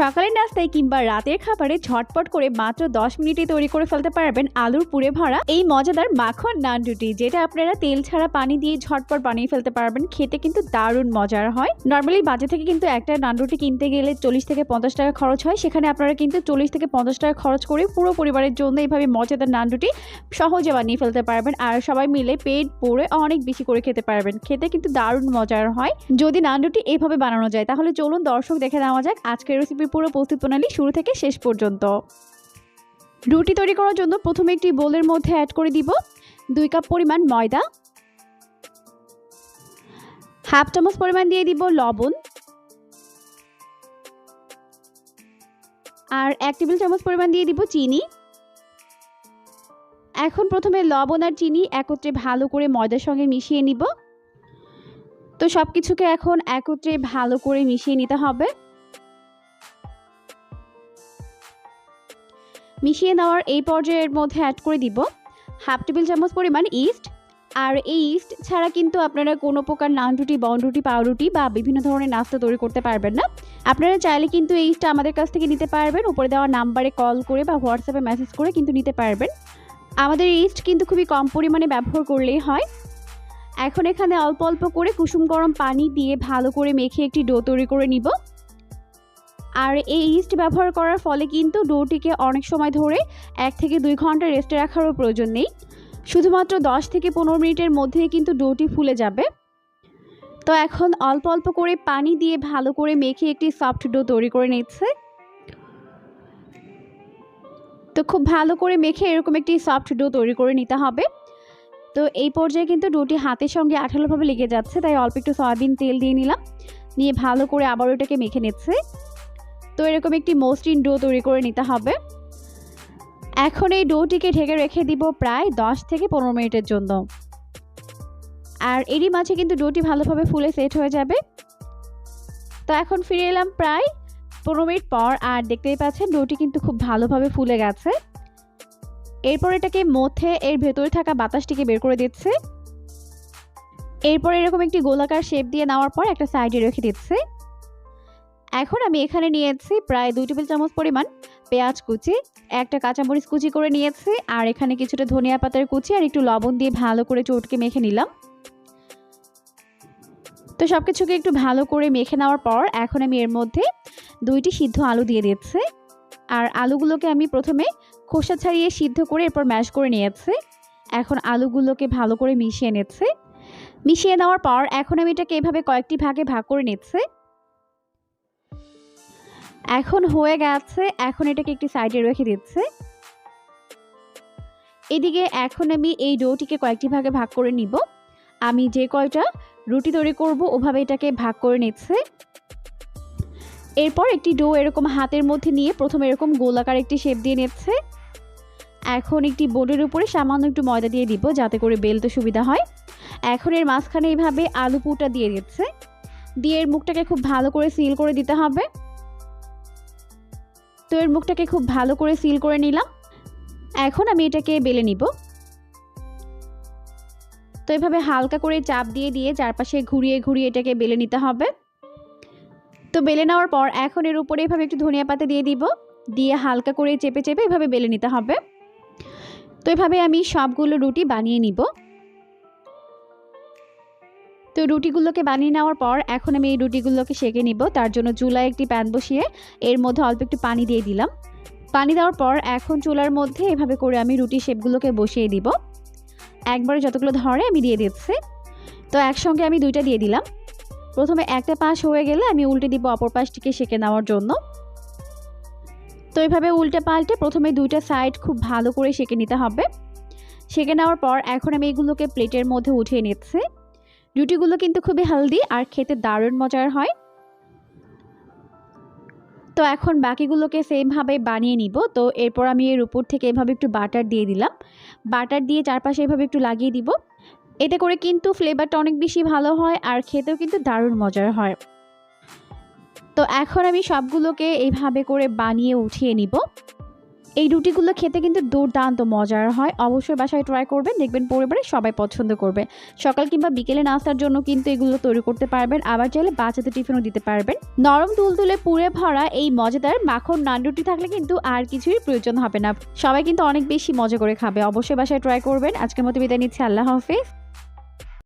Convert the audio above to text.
সকালের নাস্তায় কিংবা রাতের খাবারে ঝটপট করে মাত্র দশ মিনিটে তৈরি করে ফেলতে পারবেন আলুর পুরে ভরা এই মজাদার মাখন নান রুটি, যেটা আপনারা তেল ছাড়া পানি দিয়ে ঝটপট বানিয়ে ফেলতে পারবেন। খেতে কিন্তু দারুণ মজার হয়। নর্মালি বাজার থেকে কিন্তু একটা নান রুটি কিনতে গেলে চল্লিশ থেকে পঞ্চাশ টাকা খরচ হয়। সেখানে আপনারা কিন্তু চল্লিশ থেকে পঞ্চাশ টাকা খরচ করে পুরো পরিবারের জন্য এইভাবে মজাদার নান রুটি সহজে বানিয়ে ফেলতে পারবেন। আর সবাই মিলে পেট ভরে অনেক বেশি করে খেতে পারবেন। খেতে কিন্তু দারুণ মজার হয়। যদি নান রুটি এইভাবে বানানো যায়, তাহলে চলুন দর্শক দেখে নেওয়া যাক আজকের রেসিপির পুরো প্রস্তুত প্রণালী শুরু থেকে শেষ পর্যন্ত। রুটি তৈরি করার জন্য প্রথমে একটি বোলের মধ্যে অ্যাড করে দিব দুই কাপ পরিমাণ ময়দা। হাফ চামচ পরিমাণ দিয়ে দিব লবণ। আর এক টেবিল চামচ পরিমাণ দিয়ে দিব চিনি। এখন প্রথমে লবণ আর চিনি একত্রে ভালো করে ময়দার সঙ্গে মিশিয়ে নিব। তো সব কিছুকে এখন একত্রে ভালো করে মিশিয়ে নিতে হবে। মিশিয়ে নেওয়ার এই পর্যায়ের মধ্যে অ্যাড করে দিব হাফ টেবিল চামচ পরিমাণ ইস্ট আর এই ইস্ট ছাড়া কিন্তু আপনারা কোনো প্রকার নান রুটি বন রুটি পাউরুটি বা বিভিন্ন ধরনের নাস্তা তৈরি করতে পারবেন না। আপনারা চাইলে কিন্তু এই ইস্টটা আমাদের কাছ থেকে নিতে পারবেন, উপরে দেওয়া নাম্বারে কল করে বা হোয়াটসঅ্যাপে মেসেজ করে কিন্তু নিতে পারবেন। আমাদের ইস্ট কিন্তু খুবই কম পরিমাণে ব্যবহার করলেই হয়। এখন এখানে অল্প অল্প করে কুসুম গরম পানি দিয়ে ভালো করে মেখে একটি ডো তৈরি করে নিব। আর এই ইস্ট ব্যবহার করার ফলে কিন্তু ডোটিকে অনেক সময় ধরে এক থেকে দুই ঘণ্টা রেস্টে রাখারও প্রয়োজন নেই। শুধুমাত্র দশ থেকে পনেরো মিনিটের মধ্যেই কিন্তু ডোটি ফুলে যাবে। তো এখন অল্প অল্প করে পানি দিয়ে ভালো করে মেখে একটি সফট ডো তৈরি করে নিচ্ছে। তো খুব ভালো করে মেখে এরকম একটি সফট ডো তৈরি করে নিতে হবে। তো এই পর্যায়ে কিন্তু ডোটি হাতের সঙ্গে আঠালোভাবে লেগে যাচ্ছে, তাই অল্প একটু সয়াবিন তেল দিয়ে নিলাম। নিয়ে ভালো করে আবার ওটাকে মেখে নিচ্ছে। তো এরকম একটি মসৃণ ডো তৈরি করে নিতে হবে। এখন এই ডোটিকে ঢেকে রেখে দিব প্রায় দশ থেকে পনেরো মিনিটের জন্য। আর এরই মাঝে কিন্তু ডোটি ভালোভাবে ফুলে সেট হয়ে যাবে। তো এখন ফিরে এলাম প্রায় পনেরো মিনিট পর, আর দেখতেই পাচ্ছেন ডোটি কিন্তু খুব ভালোভাবে ফুলে গেছে। এরপর এটাকে মধ্যে এর ভেতরে থাকা বাতাসটিকে বের করে দিচ্ছে। এরপর এরকম একটি গোলাকার শেপ দিয়ে নেওয়ার পর একটা সাইডে রেখে দিচ্ছে। এখন আমি এখানে নিয়েছি প্রায় দুই টেবিল চামচ পরিমাণ পেঁয়াজ কুচি, একটা কাঁচামরিচ কুচি করে নিয়েছি, আর এখানে কিছুটা ধনিয়া পাতার কুচি আর একটু লবণ দিয়ে ভালো করে চটকে মেখে নিলাম। তো সব কিছুকে একটু ভালো করে মেখে নেওয়ার পর এখন আমি এর মধ্যে দুইটি সিদ্ধ আলু দিয়ে দিচ্ছি আর আলুগুলোকে আমি প্রথমে খোসা ছাড়িয়ে সিদ্ধ করে এরপর ম্যাশ করে নিয়েছি। এখন আলুগুলোকে ভালো করে মিশিয়ে নিচ্ছে। মিশিয়ে নেওয়ার পর এখন আমি এটাকে এভাবে কয়েকটি ভাগে ভাগ করে নিচ্ছে। এখন হয়ে গেছে, এখন এটাকে একটি সাইডে রেখে দিচ্ছে। এদিকে এখন আমি এই ডোটিকে কয়েকটি ভাগে ভাগ করে নিব। আমি যে কয়টা রুটি তৈরি করব, ওভাবে এটাকে ভাগ করে নিচ্ছে। এরপর একটি ডো এরকম হাতের মধ্যে নিয়ে প্রথমে এরকম গোলাকার একটি শেপ দিয়ে নিচ্ছে। এখন একটি বোর্ডের উপরে সামান্য একটু ময়দা দিয়ে দিব, যাতে করে বেলতে সুবিধা হয়। এখন এর মাঝখানে এইভাবে আলু পুটা দিয়ে দিচ্ছে। দিয়ে এর মুখটাকে খুব ভালো করে সিল করে দিতে হবে। তো এর মুখটাকে খুব ভালো করে সিল করে নিলাম। এখন আমি এটাকে বেলে নিব। তো এভাবে হালকা করে চাপ দিয়ে দিয়ে চারপাশে ঘুরিয়ে ঘুরিয়ে এটাকে বেলে নিতে হবে। তো বেলে নেওয়ার পর এখন এর উপরে এভাবে একটু ধনিয়া পাতা দিয়ে দিব। দিয়ে হালকা করে চেপে চেপে এভাবে বেলে নিতে হবে। তো এভাবে আমি সবগুলো রুটি বানিয়ে নিব। তো রুটিগুলোকে বানিয়ে নেওয়ার পর এখন আমি এই রুটিগুলোকে সেঁকে নিব। তার জন্য চুলায় একটি প্যান বসিয়ে এর মধ্যে অল্প একটু পানি দিয়ে দিলাম। পানি দেওয়ার পর এখন চুলার মধ্যে এভাবে করে আমি রুটি শেপগুলোকে বসিয়ে দিব। একবারে যতগুলো ধরে আমি দিয়ে দিচ্ছি। তো একসঙ্গে আমি দুইটা দিয়ে দিলাম। প্রথমে একটা পাশ হয়ে গেলে আমি উল্টে দিব অপর পাশটিকে সেঁকে নেওয়ার জন্য। তো এইভাবে উল্টে পাল্টে প্রথমে দুইটা সাইড খুব ভালো করে সেঁকে নিতে হবে। সেঁকে নেওয়ার পর এখন আমি এগুলোকে প্লেটের মধ্যে উঠিয়ে নিচ্ছি। রুটিগুলো কিন্তু খুবই হেলদি আর খেতে দারুণ মজার হয়। তো এখন বাকিগুলোকে সেমভাবে বানিয়ে নিব। তো এরপর আমি এর উপর থেকে এভাবে একটু বাটার দিয়ে দিলাম। বাটার দিয়ে চারপাশে এভাবে একটু লাগিয়ে দিব। এতে করে কিন্তু ফ্লেভারটা অনেক বেশি ভালো হয় আর খেতেও কিন্তু দারুণ মজার হয়। তো এখন আমি সবগুলোকে এইভাবে করে বানিয়ে উঠিয়ে নিব। এই রুটিগুলো খেতে কিন্তু দুর্দান্ত মজার হয়। অবশ্যই বাসায় ট্রাই করবেন, দেখবেন পরিবারে সবাই পছন্দ করবে। সকাল কিংবা বিকেলে নাস্তার জন্য কিন্তু এগুলো তৈরি করতে পারবেন, আবার চাইলে বাচ্চাদের টিফিনও দিতে পারবেন। নরম তুলতুলে পুড়ে ভরা এই মজাদার মাখন নান রুটি থাকলে কিন্তু আর কিছুই প্রয়োজন হবে না। সবাই কিন্তু অনেক বেশি মজা করে খাবে। অবশ্যই বাসায় ট্রাই করবেন। আজকের মতো বিদায় নিচ্ছি। আল্লাহ হাফিজ।